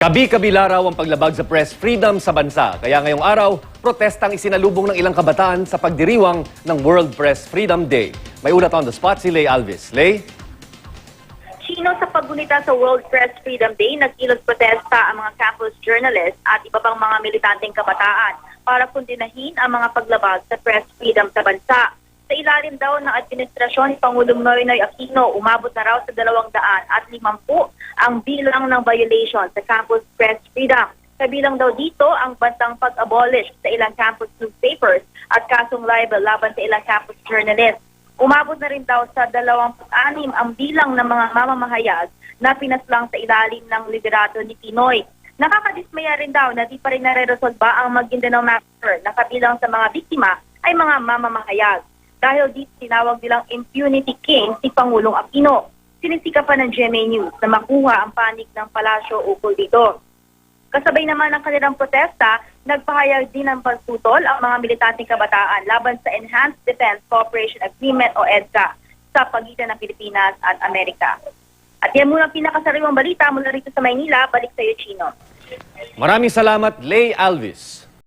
Kabi-kabila raw ang paglabag sa press freedom sa bansa. Kaya ngayong araw, protestang isinalubong ng ilang kabataan sa pagdiriwang ng World Press Freedom Day. May ulat on the spot si Lay Alvis. Lay? Chino sa paggunita sa World Press Freedom Day, nagkilos protesta ang mga campus journalists at iba pang mga militanteng kabataan para kundinahin ang mga paglabag sa press freedom sa bansa. Sa ilalim daw ng administrasyon ni Pangulong Noynoy Aquino, umabot na raw sa 200 at 50 ang bilang ng violation sa campus press freedom. Kabilang daw dito ang bantang pag-abolish sa ilang campus newspapers at kasong libel laban sa ilang campus journalists. Umabot na rin daw sa 26 ang bilang ng mga mamamahayag na pinaslang sa ilalim ng liderato ni Pinoy. Nakakadismaya rin daw na di pa rin nare-resolba ang Maguindanao Massacre na kabilang sa mga biktima ay mga mamamahayag. Dahil dito tinawag nilang impunity king si Pangulong Aquino. Sinisika pa ng GMA News na makuha ang panig ng palasyo ukol dito. Kasabay naman ng kanilang protesta, nagpahayag din ng pagtutol ang mga militanteng kabataan laban sa Enhanced Defense Cooperation Agreement o EDCA sa pagitan ng Pilipinas at Amerika. At yan muna ang pinakasariwang balita mula rito sa Maynila. Balik sa iyo, Chino. Maraming salamat, Lay Alvis.